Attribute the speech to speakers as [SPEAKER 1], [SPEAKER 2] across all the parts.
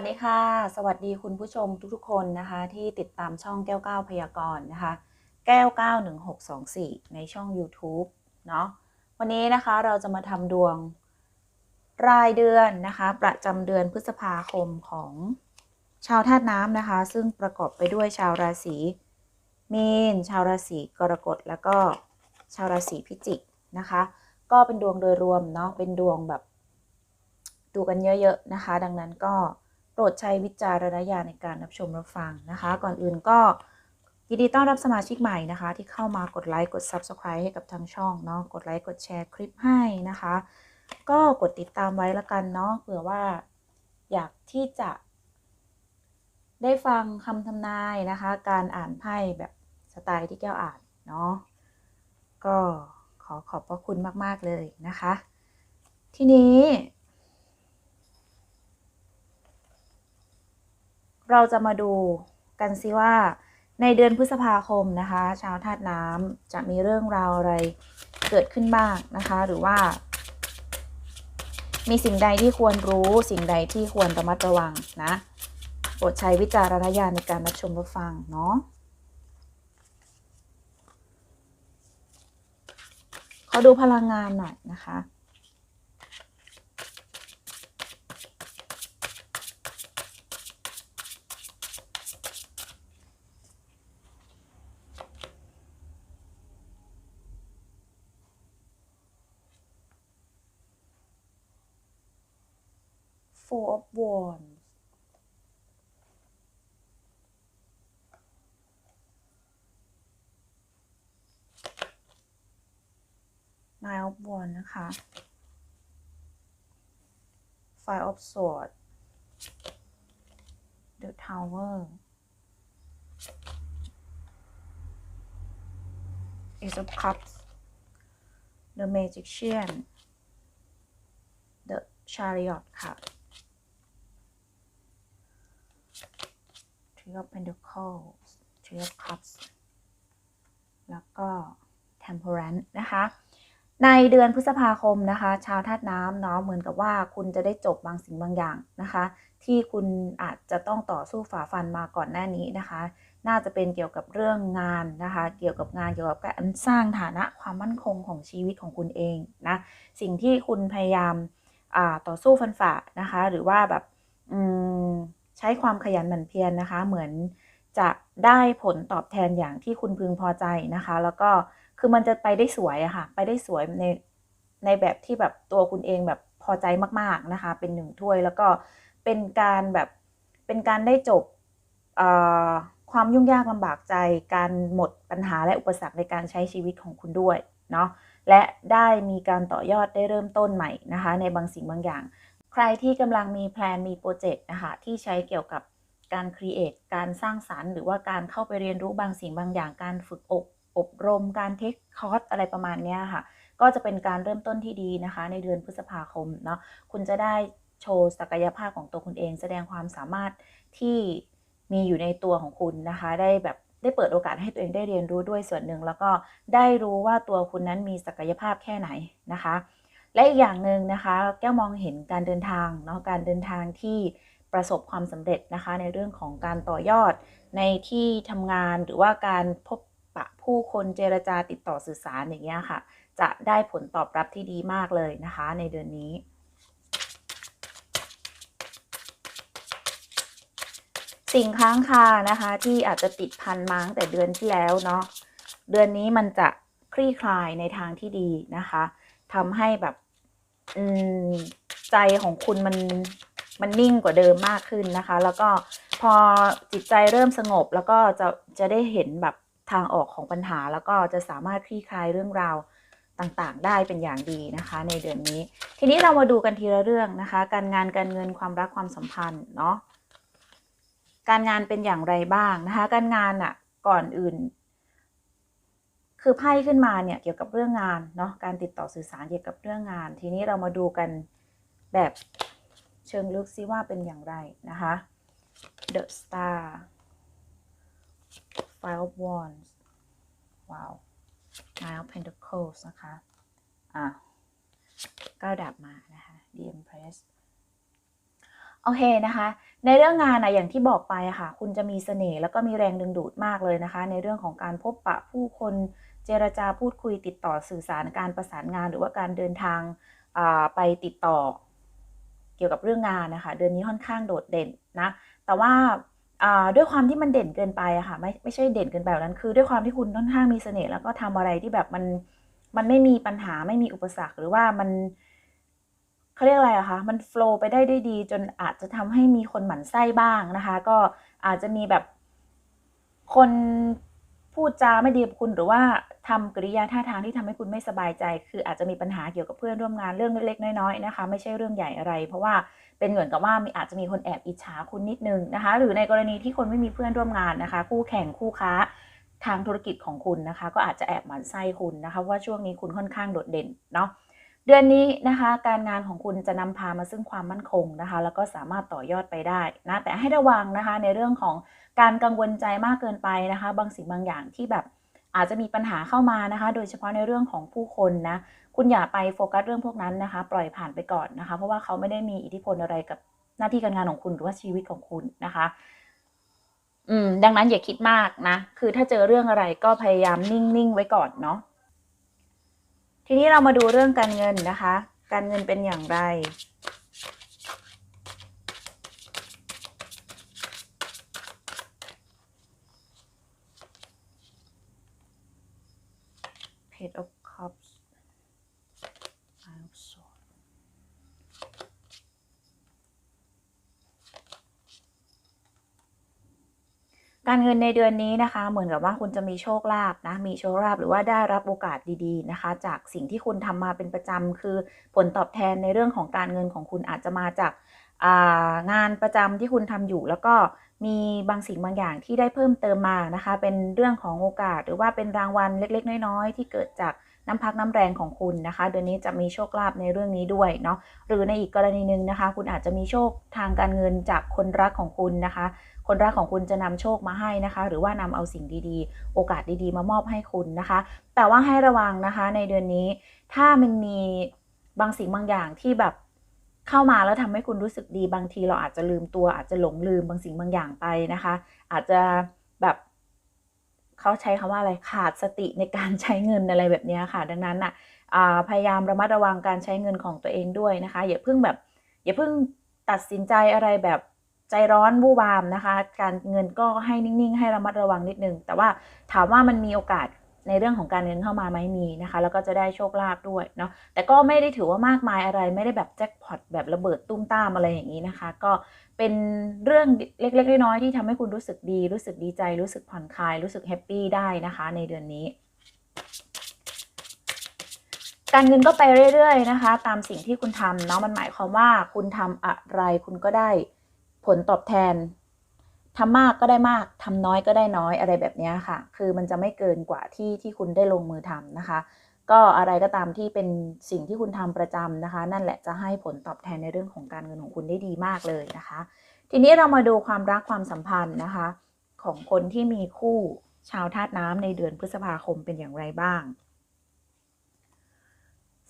[SPEAKER 1] สดีค่ะ สวัสดีคุณผู้ชมทุกๆ คนนะคะ ที่ติดตามช่องแก้วเก้าพยากรณ์นะคะ แก้ว91624ในช่อง YouTube เนาะวันนี้นะคะเราจะมาทำดวงรายเดือนนะคะ ประจำเดือนพฤษภาคมของชาวธาตุน้ำนะคะ ซึ่งประกอบไปด้วยชาวราศีมีน ชาวราศีกรกฎแล้วก็ชาวราศีพิจิกนะคะ ก็เป็นดวงโดยรวมเนาะเป็นดวงแบบดูกันเยอะ ๆ นะคะ ดังนั้นก็ รดใช้วิจารณญาณในการรับชมรับฟังนะคะ ก่อนอื่นก็ยินดีต้อนรับสมาชิกใหม่นะคะ ที่เข้ามากดไลค์กด Subscribe ให้กับทางช่องเนาะกดไลค์กดแชร์คลิปให้นะคะ ก็กดติดตามไว้ละกันเนาะเผื่อว่าอยากที่จะได้ฟังคำทำนายนะคะ การอ่านไพ่แบบสไตล์ที่แก้วอ่านเนาะก็ขอขอบพระคุณมาก ๆ เลยนะคะ ทีนี้ เราจะมาดูกันซิว่า ในเดือนพฤษภาคมนะคะชาวธาตุน้ำจะมีเรื่องราวอะไรเกิดขึ้นบ้างนะคะ หรือว่า มีสิ่งใดที่ควรรู้สิ่งใดที่ควรระมัดระวังนะโปรดใช้วิจารณญาณในการรับชมรับฟังเนาะขอดูพลังงานหน่อยนะคะ Four of Wands Nine of Wands นะคะ Five of Swords The Tower Ace of Cups The Magician The Chariot ค่ะ Three of Pentacles Three of Cups แล้วก็ Temperance นะคะ ในเดือนพฤษภาคมนะคะ ชาวธาตุน้ำเนาะเหมือนกับว่าคุณจะได้จบบางสิ่งบางอย่างนะคะ ที่คุณอาจจะต้องต่อสู้ฝ่าฟันมาก่อนหน้านี้นะคะ น่าจะเป็นเกี่ยวกับเรื่องงานนะคะ เกี่ยวกับงานเกี่ยวกับการสร้างฐานะความมั่นคงของชีวิตของคุณเองนะสิ่งที่คุณพยายามต่อสู้ฟันฝ่านะคะ หรือว่าแบบ ใช้ความขยันหมั่นเพียรนนะคะ เหมือนจะได้ผลตอบแทนอย่างที่คุณพึงพอใจนะคะ แล้วก็คือมันจะไปได้สวยอะค่ะ ไปได้สวยในในแบบที่แบบตัวคุณเองแบบพอใจมากๆนะคะ เป็นหนึ่งถ้วย แล้วก็เป็นการแบบเป็นการได้จบความยุ่งยากลำบากใจ การหมดปัญหาและอุปสรรคในการใช้ชีวิตของคุณด้วยเนาะและได้มีการต่อยอดได้เริ่มต้นใหม่นะคะ ในบางสิ่งบางอย่าง ใครที่กำลังมีแพลนมีโปรเจกต์นะคะที่ใช้เกี่ยวกับการครีเอทการสร้างสารรค์ หรือว่าการเข้าไปเรียนรู้บางสิ่งบางอย่างการฝึกอบอบรมการเทคคอร์สอะไรประมาณนี้ค่ะ ก็จะเป็นการเริ่มต้นที่ดีนะคะ ในเดือนพฤษภาคมเนาะคุณจะได้โชว์ศักยภาพของตัวคุณเอง แสดงความสามารถที่มีอยู่ในตัวของคุณนะคะ ได้แบบได้เปิดโอกาสให้ตัวเองได้เรียนรู้ด้วยส่วนหนึ่ง แล้วก็ได้รู้ว่าตัวคุณนั้นมีศักยภาพแค่ไหนนะคะ และอีกอย่างหนึ่งนะคะแก้วมองเห็นการเดินทางเนาะการเดินทางที่ประสบความสำเร็จนะคะ ในเรื่องของการต่อยอดในที่ทำงานหรือว่าการพบปะผู้คนเจรจาติดต่อสื่อสารอย่างเงี้ยค่ะ จะได้ผลตอบรับที่ดีมากเลยนะคะ ในเดือนนี้ สิ่งค้างคานะคะ ที่อาจจะติดพันมาตั้งแต่เดือนที่แล้วเนาะเดือนนี้มันจะคลี่คลายในทางที่ดีนะคะ ทำให้แบบใจของคุณมันมันนิ่งกว่าเดิมมากขึ้นนะคะ แล้วก็พอจิตใจเริ่มสงบแล้วก็จะจะได้เห็นแบบทางออกของปัญหา แล้วก็จะสามารถคลี่คลายเรื่องราวต่างๆ ได้เป็นอย่างดีนะคะ ในเดือนนี้ ทีนี้เรามาดูกันทีละเรื่องนะคะ การงานการเงินความรักความสัมพันธ์เนาะการงานเป็นอย่างไรบ้างนะคะ การงานอะก่อนอื่น คือไพ่ขึ้นมาเนี่ยเกี่ยวกับเรื่องงานเนาะการติดต่อสื่อสารเกี่ยวกับเรื่องงาน ทีนี้เรามาดูกันแบบเชิงลึกซิว่าเป็นอย่างไรนะคะ The Star Five of Wands ว้าว Nine of Pentacles นะคะ อะก้าดับมานะคะ The Empress โอเคนะคะ ในเรื่องงานนะอย่างที่บอกไปค่ะ คุณจะมีเสน่ห์แล้วก็มีแรงดึงดูดมากเลยนะคะ ในเรื่องของการพบปะผู้คน จรจาพูดคุยติดต่อสื่อสารการประสานงาน หรือว่าการเดินทางไปติดต่อเกี่ยวกับเรื่องงานนะคะ เดือนนี้ค่อนข้างโดดเด่นนะ แต่ว่าด้วยความที่มันเด่นเกินไปอะค่ะไม่ไม่ใช่เด่นเกินไปแบบนั้น คือด้วยความที่คุณค่อนข้างมีเสน่ห์แล้วก็ทำอะไรที่แบบมันมันไม่มีปัญหาไม่มีอุปสรรคหรือว่ามันเขาเรียกอะไรอะคะมันโฟล์ไปได้ได้ดี จนอาจจะทำให้มีคนหมั่นไส้บ้างนะคะ ก็อาจจะมีแบบคน พูดจาไม่ดีกับคุณหรือว่าทำกริยาท่าทางที่ทำให้คุณไม่สบายใจ คืออาจจะมีปัญหาเกี่ยวกับเพื่อนร่วมงานเรื่องเล็กๆน้อยๆนะคะ ไม่ใช่เรื่องใหญ่อะไร เพราะว่าเป็นเหมือนกับว่ามีอาจจะมีคนแอบอิจฉาคุณนิดนึงนะคะ หรือในกรณีที่คนไม่มีเพื่อนร่วมงานนะคะ คู่แข่งคู่ค้าทางธุรกิจของคุณนะคะ ก็อาจจะแอบหมั่นไส้คุณนะคะว่าช่วงนี้คุณค่อนข้างโดดเด่นเนาะเดือนนี้นะคะ การงานของคุณจะนำพามาซึ่งความมั่นคงนะคะ แล้วก็สามารถต่อยอดไปได้นะแต่ให้ระวังนะคะในเรื่องของ การกังวลใจมากเกินไปนะคะ บางสิ่งบางอย่างที่แบบอาจจะมีปัญหาเข้ามานะคะ โดยเฉพาะในเรื่องของผู้คนนะ คุณอย่าไปโฟกัสเรื่องพวกนั้นนะคะ ปล่อยผ่านไปก่อนนะคะ เพราะว่าเขาไม่ได้มีอิทธิพลอะไรกับหน้าที่การงานของคุณหรือว่าชีวิตของคุณนะคะ อืม ดังนั้นอย่าคิดมากนะ คือถ้าเจอเรื่องอะไรก็พยายามนิ่งๆไว้ก่อนเนาะ ทีนี้เรามาดูเรื่องการเงินนะคะ การเงินเป็นอย่างไร Page of Cups Five of Swords การเงินในเดือนนี้นะคะ เหมือนกับว่าคุณจะมีโชคลาภนะ มีโชคลาภหรือว่าได้รับโอกาสดีๆนะคะ จากสิ่งที่คุณทำมาเป็นประจำคือผลตอบแทนในเรื่องของการเงินของคุณอาจจะมาจากงานประจำที่คุณทำอยู่แล้วก็ มีบางสิ่งบางอย่างที่ได้เพิ่มเติมมานะคะ เป็นเรื่องของโอกาส หรือว่าเป็นรางวัลเล็ก ๆ น้อยๆ ที่เกิดจากน้ำพักน้ำแรงของคุณนะคะ เดือนนี้จะมีโชคลาภในเรื่องนี้ด้วยเนาะหรือในอีกกรณีหนึ่งนะคะ คุณอาจจะมีโชคทางการเงินจากคนรักของคุณนะคะ คนรักของคุณจะนำโชคมาให้นะคะ หรือว่านำเอาสิ่งดีๆ โอกาสดีๆ มามอบให้คุณนะคะ แต่ว่าให้ระวังนะคะในเดือนนี้ถ้ามันมีบางสิ่งบางอย่างที่แบบ เข้ามาแล้วทำให้คุณรู้สึกดีบางทีเราอาจจะลืมตัวอาจจะหลงลืมบางสิ่งบางอย่างไปนะคะ อาจจะแบบเขาใช้คำว่าอะไรขาดสติในการใช้เงินอะไรแบบนี้ค่ะ ดังนั้นอะพยายามระมัดระวังการใช้เงินของตัวเองด้วยนะคะ อย่าเพิ่งแบบ อย่าเพิ่งตัดสินใจอะไรแบบใจร้อนบู้วามนะคะ การเงินก็ให้นิ่งๆ ให้ระมัดระวังนิดนึง แต่ว่าถามว่ามันมีโอกาส ในเรื่องของการเงินเข้ามาไหมมีนะคะ แล้วก็จะได้โชคลาภด้วยเนาะแต่ก็ไม่ได้ถือว่ามากมายอะไรไม่ได้แบบแจ็คพอตแบบระเบิดตุ้มตามอะไรอย่างนี้นะคะ ก็เป็นเรื่องเล็กๆน้อยๆที่ทำให้คุณรู้สึกดี รู้สึกดีใจ รู้สึกผ่อนคลาย รู้สึกแฮปปี้ได้นะคะ ในเดือนนี้ การเงินก็ไปเรื่อย ๆ นะคะ ตามสิ่งที่คุณทำเนาะมันหมายความว่าคุณทำอะไรคุณก็ได้ผลตอบแทน ทำมากก็ได้มากทำน้อยก็ได้น้อยอะไรแบบนี้ค่ะ คือมันจะไม่เกินกว่าที่ที่คุณได้ลงมือทำนะคะ ก็อะไรก็ตามที่เป็นสิ่งที่คุณทำประจำนะคะ นั่นแหละจะให้ผลตอบแทนในเรื่องของการเงินของคุณได้ดีมากเลยนะคะ ทีนี้เรามาดูความรักความสัมพันธ์นะคะ ของคนที่มีคู่ชาวธาตุน้ำในเดือนพฤษภาคมเป็นอย่างไรบ้าง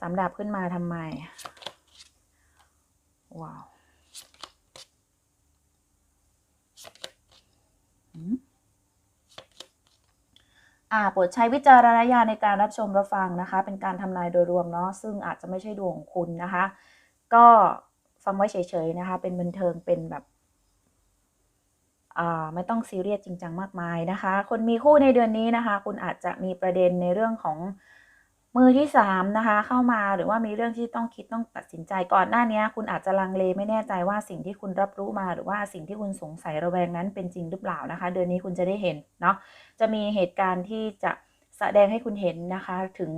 [SPEAKER 1] สำหรับขึ้นมาทำไมว้าว อ่าโปรดใช้วิจารณญาณในการรับชมรับฟังนะคะ เป็นการทำนายโดยรวมเนาะซึ่งอาจจะไม่ใช่ดวงของคุณนะคะ ก็ฟังไว้เฉยๆนะคะ เป็นบันเทิงเป็นแบบอ่าไม่ต้องซีเรียสจริงจังมากมายนะคะ คนมีคู่ในเดือนนี้นะคะ คุณอาจจะมีประเด็นในเรื่องของ มือที่สามนะคะเข้ามาหรือว่ามีเรื่องที่ต้องคิดต้องตัดสินใจก่อนหน้านี้คุณอาจจะลังเลไม่แน่ใจว่าสิ่งที่คุณรับรู้มา หรือว่าสิ่งที่คุณสงสัยระแวงนั้นเป็นจริงหรือเปล่านะคะ เดือนนี้คุณจะได้เห็นเนาะจะมีเหตุการณ์ที่จะแสดงให้คุณเห็นนะคะ ถึง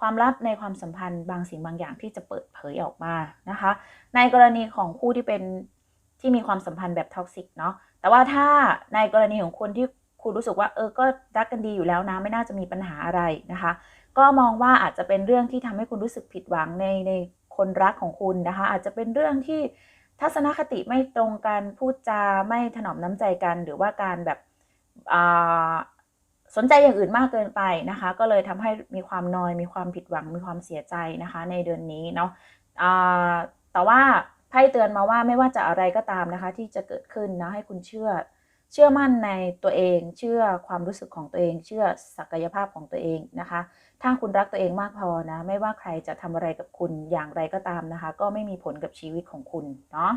[SPEAKER 1] ความลับในความสัมพันธ์บางสิ่งบางอย่างที่จะเปิดเผยออกมานะคะ ในกรณีของคู่ที่เป็นที่มีความสัมพันธ์แบบท็อกซิกเนาะแต่ว่าถ้าในกรณีของคนที่คุณรู้สึกว่าเออก็รักกันดีอยู่แล้วนะไม่น่าจะมีปัญหาอะไรนะคะ ก็มองว่าอาจจะเป็นเรื่องที่ทำให้คุณรู้สึกผิดหวังในในคนรักของคุณนะคะ อาจจะเป็นเรื่องที่ทัศนคติไม่ตรงกันพูดจาไม่ถนอมน้ำใจกัน หรือว่าการแบบสนใจอย่างอื่นมากเกินไปนะคะ ก็เลยทำให้มีความนอยมีความผิดหวังมีความเสียใจนะคะ ในเดือนนี้เนาะแต่ว่าไพ่เตือนมาว่าไม่ว่าจะอะไรก็ตามนะคะ ที่จะเกิดขึ้นนะให้คุณเชื่อเชื่อมั่นในตัวเอง เชื่อความรู้สึกของตัวเอง เชื่อศักยภาพของตัวเองนะคะ ถ้าคุณรักตัวเองมากพอนะ ไม่ว่าใครจะทำอะไรกับคุณอย่างไรก็ตามนะคะ ก็ไม่มีผลกับชีวิตของคุณเนาะ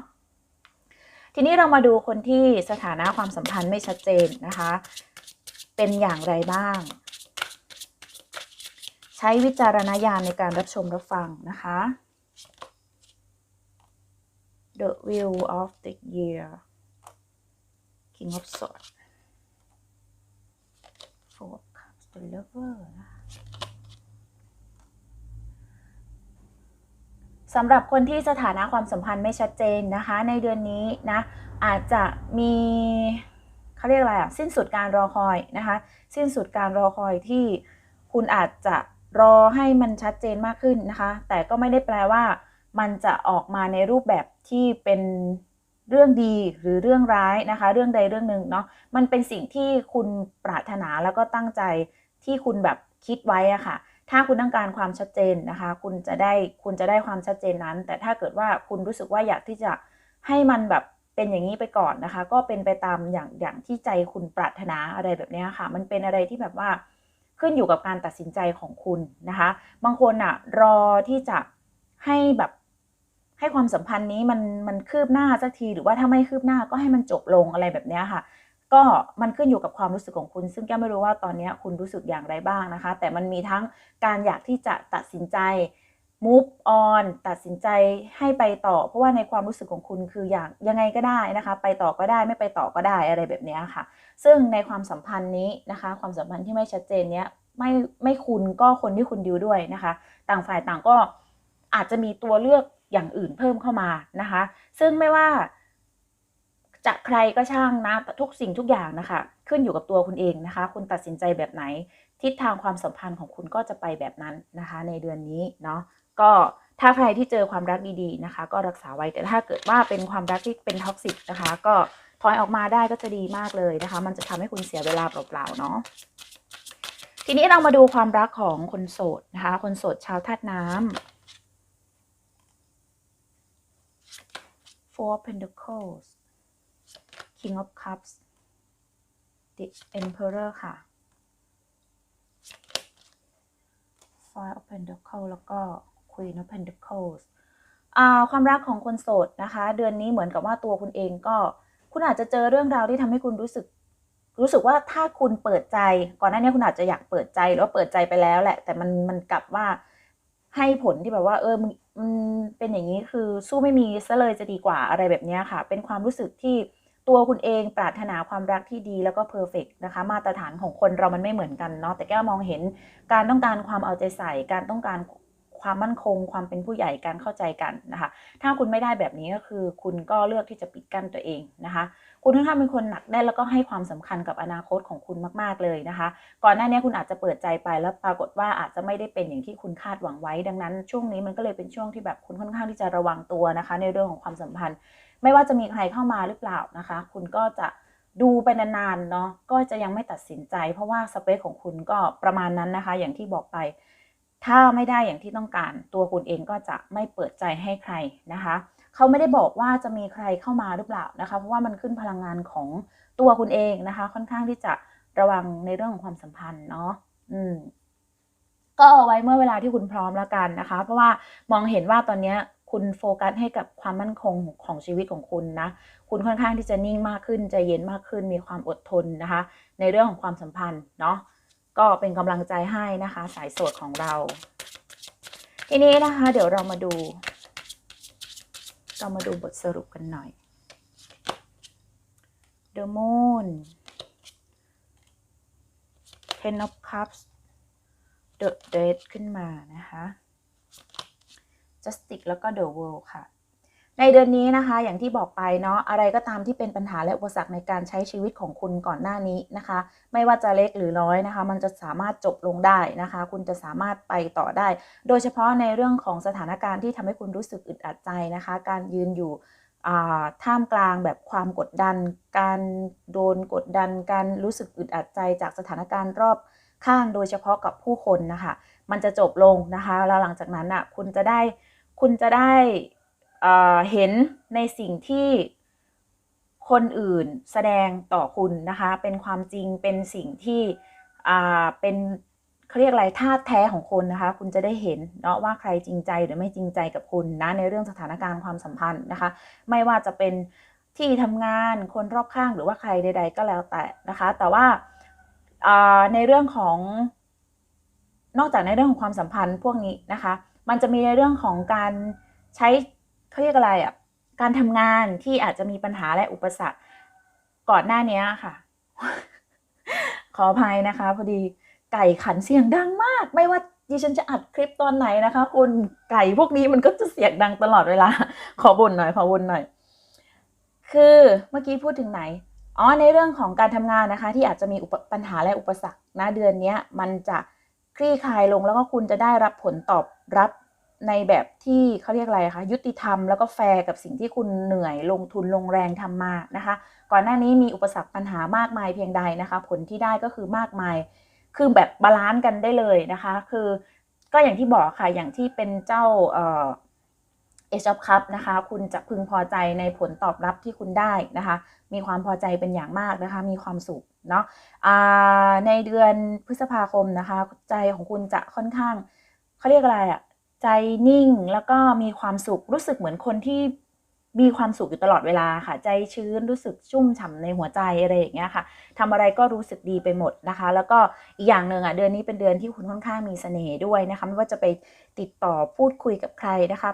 [SPEAKER 1] ทีนี้เรามาดูคนที่สถานะความสัมพันธ์ไม่ชัดเจนนะคะ เป็นอย่างไรบ้าง ใช้วิจารณญาณในการรับชมรับฟังนะคะ The Wheel of the Year King of Swords Four of Cups The Lover นะคะ สำหรับคนที่สถานะความสัมพันธ์ไม่ชัดเจนนะคะ ในเดือนนี้นะอาจจะมีเขาเรียกอะไรอะสิ้นสุดการรอคอยนะคะ สิ้นสุดการรอคอยที่คุณอาจจะรอให้มันชัดเจนมากขึ้นนะคะ แต่ก็ไม่ได้แปลว่า มันจะออกมาในรูปแบบที่เป็นเรื่องดีหรือเรื่องร้ายนะคะ เรื่องใดเรื่องหนึ่งเนาะมันเป็นสิ่งที่คุณปรารถนาแล้วก็ตั้งใจที่คุณแบบคิดไว้อะค่ะ ถ้าคุณต้องการความชัดเจนนะคะ คุณจะได้คุณจะได้ความชัดเจนนั้น แต่ถ้าเกิดว่าคุณรู้สึกว่าอยากที่จะให้มันแบบเป็นอย่างนี้ไปก่อนนะคะ ก็เป็นไปตามอย่างอย่างที่ใจคุณปรารถนาอะไรแบบนี้ค่ะ มันเป็นอะไรที่แบบว่าขึ้นอยู่กับการตัดสินใจของคุณนะคะ บางคนอะรอที่จะให้แบบให้ความสัมพันธ์นี้มันมันคืบหน้าสักที หรือว่าถ้าไม่คืบหน้าก็ให้มันจบลงอะไรแบบนี้ค่ะ ก็มันขึ้นอยู่กับความรู้สึกของคุณ ซึ่งแก้ไม่รู้ว่าตอนนี้คุณรู้สึกอย่างไรบ้างนะคะ แต่มันมีทั้งการอยากที่จะตัดสินใจ move on ตัดสินใจให้ไปต่อ เพราะว่าในความรู้สึกของคุณคืออย่างยังไงก็ได้นะคะ ไปต่อก็ได้ไม่ไปต่อก็ได้อะไรแบบนี้ค่ะ ซึ่งในความสัมพันธ์นี้นะคะ ความสัมพันธ์ที่ไม่ชัดเจนเนี้ยไม่ไม่คุณก็คนที่คุณดิวด้วยนะคะ ต่างฝ่ายต่างก็อาจจะมีตัวเลือกอย่างอื่นเพิ่มเข้ามานะคะ ซึ่งไม่ว่า จะใครก็ช่างนะทุกสิ่งทุกอย่างนะคะ ขึ้นอยู่กับตัวคุณเองนะคะ คุณตัดสินใจแบบไหน ทิศทางความสัมพันธ์ของคุณก็จะไปแบบนั้นนะคะ ในเดือนนี้เนาะก็ถ้าใครที่เจอความรักดีๆนะคะ ก็รักษาไว้แต่ถ้าเกิดว่าเป็นความรักที่เป็นท็อกซิกนะคะ ก็ถอยออกมาได้ก็จะดีมากเลยนะคะ มันจะทำให้คุณเสียเวลาเปล่าๆเนาะทีนี้เรามาดูความรักของคนโสดนะคะ คนโสดชาวธาตุน้ำ Four Pentacles King of Cups The Emperor ค่ะ Five of Pentacles แล้วก็ Queen of Pentacles ความรักของคนโสดนะคะ เดือนนี้เหมือนกับว่าตัวคุณเองก็ คุณอาจจะเจอเรื่องราวที่ทำให้คุณรู้สึก รู้สึกว่าถ้าคุณเปิดใจ ก่อนหน้านี้คุณอาจจะอยากเปิดใจหรือว่าเปิดใจไปแล้วแหละ แต่มันมันกลับว่าให้ผลที่แบบว่า เออมันเป็นอย่างนี้คือสู้ไม่มีซะเลยจะดีกว่าอะไรแบบนี้ค่ะ เป็นความรู้สึกที่ ตัวคุณเองปรารถนาความรักที่ดีแล้วก็เพอร์เฟกนะคะ มาตรฐานของคนเรามันไม่เหมือนกันเนาะแต่แก้วมองเห็นการต้องการความเอาใจใส่ การต้องการความมั่นคง ความเป็นผู้ใหญ่การเข้าใจกันนะคะ ถ้าคุณไม่ได้แบบนี้ก็คือ คุณก็เลือกที่จะปิดกั้นตัวเองนะคะ คุณค่อนข้างเป็นคนหนักแน่นแล้วก็ให้ความสำคัญกับอนาคตของคุณมาก ๆเลยนะคะ ก่อนหน้านี้คุณอาจจะเปิดใจไปแล้วปรากฏว่าอาจจะไม่ได้เป็นอย่างที่คุณคาดหวังไว้ ดังนั้น ช่วงนี้มันก็เลยเป็นช่วงที่แบบคุณค่อนข้างที่จะระวังตัวนะคะ ในเรื่องของความสัมพันธ์ ไม่ว่าจะมีใครเข้ามาหรือเปล่านะคะ คุณก็จะดูไปนานๆเนาะก็จะยังไม่ตัดสินใจ เพราะว่าสเปคของคุณก็ประมาณนั้นนะคะ อย่างที่บอกไป ถ้าไม่ได้อย่างที่ต้องการ ตัวคุณเองก็จะไม่เปิดใจให้ใครนะคะเขาไม่ได้บอกว่าจะมีใครเข้ามาหรือเปล่านะคะ เพราะว่ามันขึ้นพลังงานของตัวคุณเองนะคะ ค่อนข้างที่จะระวังในเรื่องของความสัมพันธ์เนาะอืมก็เอาไว้เมื่อเวลาที่คุณพร้อมแล้วกันนะคะ เพราะว่ามองเห็นว่าตอนนี้ คุณโฟกัสให้กับความมั่นคงของชีวิตของคุณนะ คุณค่อนข้างที่จะนิ่งมากขึ้นใจเย็นมากขึ้น มีความอดทนนะคะ ในเรื่องของความสัมพันธ์เนาะ ก็เป็นกำลังใจให้นะคะ สายโสดของเรา ทีนี้นะคะ เดี๋ยวเรามาดู เรามาดูบทสรุปกันหน่อย The Moon Ten of Cups The Death ขึ้นมานะคะ Justice แล้วก็ The World ค่ะ ในเดือนนี้นะคะ อย่างที่บอกไปเนาะอะไรก็ตามที่เป็นปัญหาและอุปสรรคในการใช้ชีวิตของคุณก่อนหน้านี้นะคะ ไม่ว่าจะเล็กหรือน้อยนะคะ มันจะสามารถจบลงได้นะคะ คุณจะสามารถไปต่อได้ โดยเฉพาะในเรื่องของสถานการณ์ที่ทำให้คุณรู้สึกอึดอัดใจนะคะ การยืนอยู่ท่ามกลางแบบความกดดัน การโดนกดดัน การรู้สึกอึดอัดใจจากสถานการณ์รอบข้างโดยเฉพาะกับผู้คนนะคะ มันจะจบลงนะคะ แล้วหลังจากนั้นอะ คุณจะได้ คุณจะได้เห็นในสิ่งที่คนอื่นแสดงต่อคุณนะคะ เป็นความจริงเป็นสิ่งที่เป็นเขาเรียกอะไรธาตุแท้ของคนนะคะ คุณจะได้เห็นเนาะว่าใครจริงใจหรือไม่จริงใจกับคุณนะในเรื่องสถานการณ์ความสัมพันธ์นะคะ ไม่ว่าจะเป็นที่ทำงานคนรอบข้างหรือว่าใครใด ๆ ก็แล้วแต่นะคะ แต่ว่าในเรื่องของนอกจากในเรื่องของความสัมพันธ์พวกนี้นะคะ มันจะมีในเรื่องของการใช้เขาเรียกอะไรอะ่ะการทำงานที่อาจจะมีปัญหาและอุปสรรคก่อนหน้านี้ค่ะ ขออภัยนะคะ พอดีไก่ขันเสียงดังมาก ไม่ว่าดิฉันจะอัดคลิปตอนไหนนะคะ คุณไก่พวกนี้มันก็จะเสียงดังตลอดเวลา ขอบ่นหน่อยขอบ่นหน่อย คือเมื่อกี้พูดถึงไหนอ๋อในเรื่องของการทำงานนะคะ ที่อาจจะมีปปัญหาและอุปสรรคนะเดือนนี้มันจะคลี่คลายลงแล้วก็คุณจะได้รับผลตอบ รับในแบบที่เขาเรียกอะไรคะยุติธรรมแล้วก็แฟร์กับสิ่งที่คุณเหนื่อยลงทุนลงแรงทำมานะคะ ก่อนหน้านี้มีอุปสรรคปัญหามากมายเพียงใดนะคะ ผลที่ได้ก็คือมากมาย คือแบบบาลานซ์กันได้เลยนะคะ คือก็อย่างที่บอกค่ะอย่างที่เป็นเจ้าเอเอชอปคัพนะคะ คุณจะพึงพอใจในผลตอบรับที่คุณได้นะคะ มีความพอใจเป็นอย่างมากนะคะ มีความสุขเนาะในเดือนพฤษภาคมนะคะ ใจของคุณจะค่อนข้าง เขาเรียกอะไรอะใจนิ่งแล้วก็มีความสุขรู้สึกเหมือนคนที่มีความสุขอยู่ตลอดเวลาค่ะ ใจชื้นรู้สึกชุ่มฉ่าในหัวใจอะไรอย่างเงี้ยค่ะทำอะไรก็รู้สึกดีไปหมดนะคะ แล้วก็อีกอย่างหนึ่งอะเดือนนี้เป็นเดือนที่คุณค่อนข้างมีเสน่ห์ด้วยนะคะไม่ว่าจะไปติดต่อพูดคุยกับใครนะคะ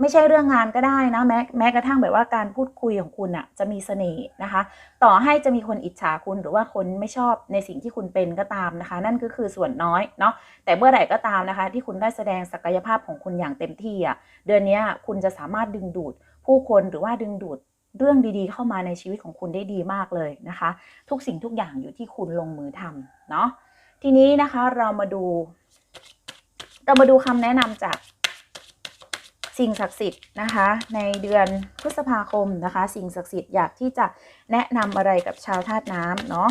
[SPEAKER 1] ไม่ใช่เรื่องงานก็ได้นะแม้แม้กระทั่งแบบว่าการพูดคุยของคุณอะจะมีเสน่ห์นะคะ ต่อให้จะมีคนอิจฉาคุณหรือว่าคนไม่ชอบในสิ่งที่คุณเป็นก็ตามนะคะ นั่นก็คือส่วนน้อยเนาะแต่เมื่อไหร่ก็ตามนะคะ ที่คุณได้แสดงศักยภาพของคุณอย่างเต็มที่อะเดือนนี้คุณจะสามารถดึงดูดผู้คนหรือว่าดึงดูดเรื่องดีๆ เข้ามาในชีวิตของคุณได้ดีมากเลยนะคะ ทุกสิ่งทุกอย่างอยู่ที่คุณลงมือทำเนาะทีนี้นะคะเรามาดู เรามาดูคำแนะนำจาก สิ่งศักดิ์สิทธิ์นะคะ ในเดือนพฤษภาคมนะคะ สิ่งศักดิ์สิทธิ์อยากที่จะแนะนำอะไรกับชาวธาตุน้ำเนาะ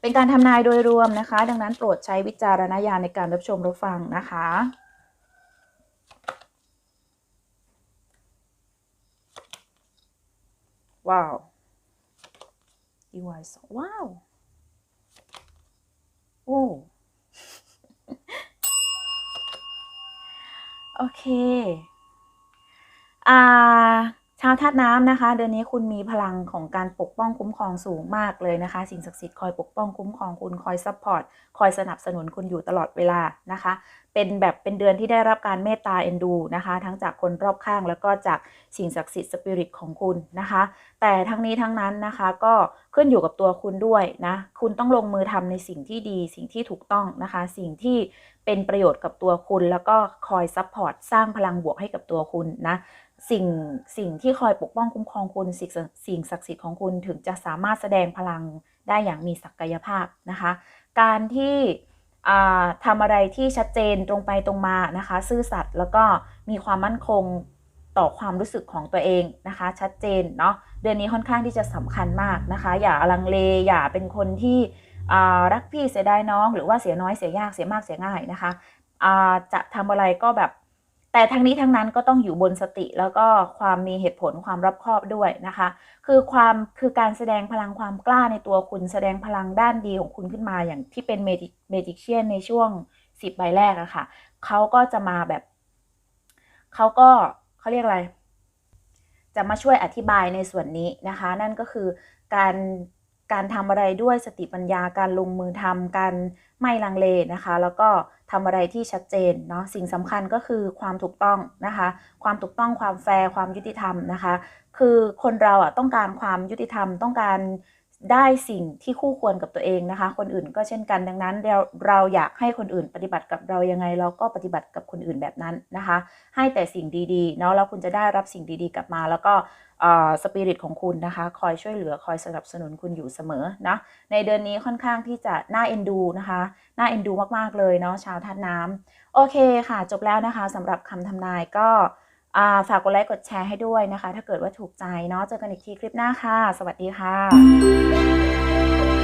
[SPEAKER 1] เป็นการทำนายโดยรวมนะคะ ดังนั้นโปรดใช้วิจารณญาณในการรับชมรับฟังนะคะว้าวดีวายสว้าว โอ้ โอเค อ่า ชาวธาตุน้ำนะคะ เดือนนี้คุณมีพลังของการปกป้องคุ้มครองสูงมากเลยนะคะ สิ่งศักดิ์สิทธิ์คอยปกป้องคุ้มครองคุณคอยซัพพอร์ตคอยสนับสนุนคุณอยู่ตลอดเวลานะคะ เป็นแบบเป็นเดือนที่ได้รับการเมตตาเอ็นดูนะคะ ทั้งจากคนรอบข้างแล้วก็จากสิ่งศักดิ์สิทธิ์สปิริตของคุณนะคะ แต่ทั้งนี้ทั้งนั้นนะคะก็ขึ้นอยู่กับตัวคุณด้วยนะคุณต้องลงมือทำในสิ่งที่ดี สิ่งที่ถูกต้องนะคะ สิ่งที่เป็นประโยชน์กับตัวคุณ แล้วก็คอยซัพพอร์ตสร้างพลังบวกให้กับตัวคุณนะ สิ่งสิ่งที่คอยปกป้องคุ้มครองคุณสิ่งสิ่งศักดิ์สิทธิ์ของคุณถึงจะสามารถแสดงพลังได้อย่างมีศักยภาพนะคะ การที่ทำอะไรที่ชัดเจนตรงไปตรงมานะคะ ซื่อสัตย์แล้วก็มีความมั่นคงต่อความรู้สึกของตัวเองนะคะ ชัดเจนเนาะเดือนนี้ค่อนข้างที่จะสำคัญมากนะคะ อย่าลังเลอย่าเป็นคนที่รักพี่เสียดายน้อง หรือว่าเสียน้อยเสียยากเสียมากเสียง่ายนะคะจะทำอะไรก็แบบ แต่ทั้งนี้ทั้งนั้นก็ต้องอยู่บนสติแล้วก็ความมีเหตุผลความรอบคอบด้วยนะคะ คือความคือการแสดงพลังความกล้าในตัวคุณแสดงพลังด้านดีของคุณขึ้นมาอย่างที่เป็นเมดิเชียนในช่วงสิบใบแรกอะคะ่ะเขาก็จะมาแบบเขาก็เขาเรียกอะไร จะมาช่วยอธิบายในส่วนนี้นะคะ นั่นก็คือการ การทำอะไรด้วยสติปัญญาการลงมือทำการไม่ลังเลนะคะ แล้วก็ทำอะไรที่ชัดเจนเนาะสิ่งสำคัญก็คือความถูกต้องนะคะ ความถูกต้องความแฟร์ความยุติธรรมนะคะ คือคนเราอะต้องการความยุติธรรมต้องการ ได้สิ่งที่คู่ควรกับตัวเองนะคะ คนอื่นก็เช่นกันดังนั้นเราเราอยากให้คนอื่นปฏิบัติกับเรายังไง เราก็ปฏิบัติกับคนอื่นแบบนั้นนะคะ ให้แต่สิ่งดีๆเนาะแล้วคุณจะได้รับสิ่งดีๆกลับมา แล้วก็สปิริตของคุณนะคะ คอยช่วยเหลือคอยสนับสนุนคุณอยู่เสมอนะในเดือนนี้ค่อนข้างที่จะน่าเอ็นดูนะคะน่าเอ็นดูมากๆเลยเนาะชาวธาตุน้ำโอเคค่ะ จบแล้วนะคะสำหรับคำทำนายก็ ฝากกดไลค์กดแชร์ให้ด้วยนะคะ ถ้าเกิดว่าถูกใจเนาะเจอกันอีกทีคลิปหน้าค่ะ สวัสดีค่ะ